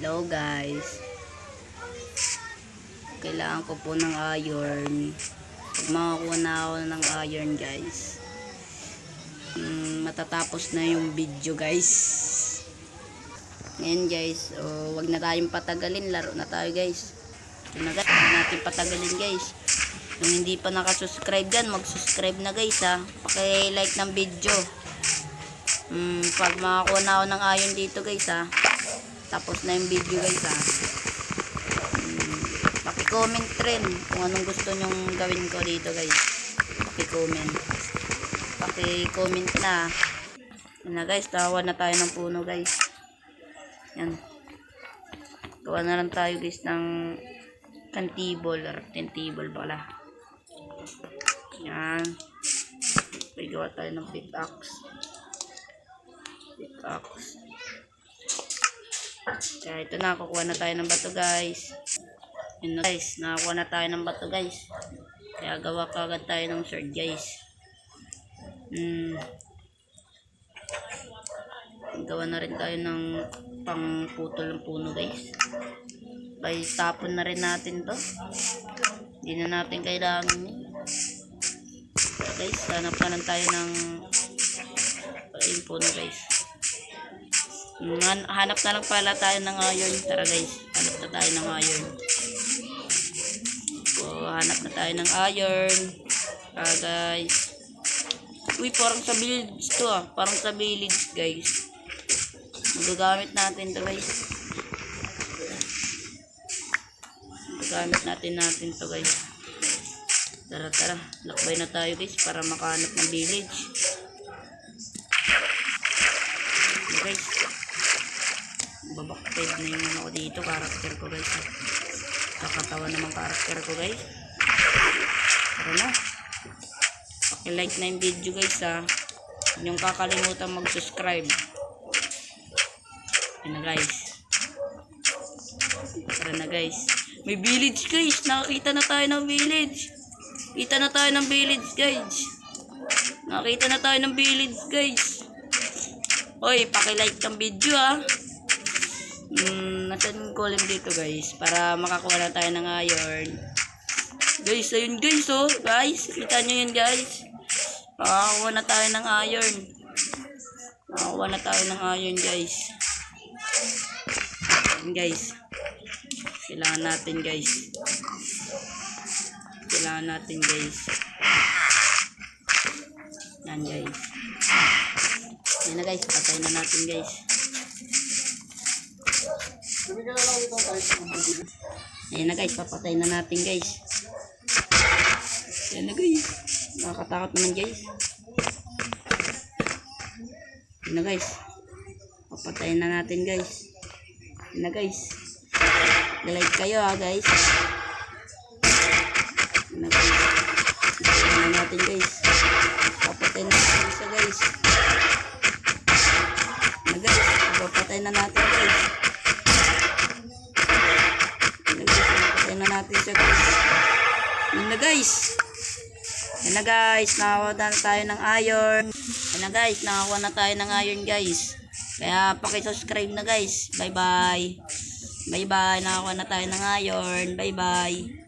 Hello guys. Kailangan ko po ng iron. Pag makakuha na ako ng iron guys. mm, matatapos na yung video guys. Ngayon guys, oh, wag na tayong patagalin. Laro na tayo guys. Ito na natin patagalin guys. Kung hindi pa nakasubscribe dyan, mag-subscribe na guys ha. Paki-like ng video. Mm, pag makakuha na ako ng iron dito guys ha. Tapos na yung video guys ha. Mm, paki-comment rin kung anong gusto nyong gawin ko dito guys. Paki-comment. Paki-comment na. Yan na guys, tawa na tayo ng puno guys. Yan. Gawa na lang tayo guys ng kantibol or tentibol pala. Yan. Okay, gawa tayo ng pickaxe. Pickaxe. Kaya ito na, kukuha na tayo ng bato guys. Yun na guys, nakakuha na tayo ng bato guys. Kaya gawa ka agad tayo ng sword guys. Hmm. Gawa na rin tayo ng pang putol ng puno guys. By tapon na rin natin to. Hindi na natin kailangan yun. Guys, hanap na lang tayo ng ayun puno guys. Han- hanap na lang pala tayo ng iron. Tara guys, hanap na tayo ng iron. So, hanap na tayo ng iron. Ah guys. Uy, parang sa village to ah. Parang sa village guys. Magagamit natin to guys. Magagamit natin natin to guys. Tara tara, lakbay na tayo guys para makahanap ng village. Okay, guys. Babakped na yung ano ko dito, karakter ko guys. Kakatawa naman karakter ko guys. Tara na. Paki-like na yung video guys ha. Huwag niyong kakalimutan mag-subscribe. Yan na guys. Tara na guys. May village guys. Nakakita na tayo ng village. Kita na tayo ng village guys. Nakita na tayo ng village guys. Hoy, paki-like ng video ah. Nasan ko lang dito guys para makakuha na tayo ng iron. Guys, ayun guys oh. Guys, kita nyo yun guys. Makakuha na tayo ng iron. Makakuha na tayo ng iron guys. Ayun guys. Kailangan natin guys. Kailangan natin guys. Yan guys. Yan na guys, patay na natin guys. Ayan na guys, papatay na natin guys. Ayan na guys. Nakakatakot naman guys. Ayan na guys. Papatayin na natin guys. Ayan na guys. Like kayo ha guys. Ayan na guys. Papatayin na natin guys. Papatayin na natin isa guys. Ayan na guys. Papatayin na natin guys. Siya guys. Ayan na guys. Ayan na guys. Nakakuha na tayo ng iron. Ayan na guys. Nakakuha na tayo ng iron guys. Kaya pakisubscribe na guys. Bye bye. Bye bye. Nakakuha na tayo ng iron. Bye bye.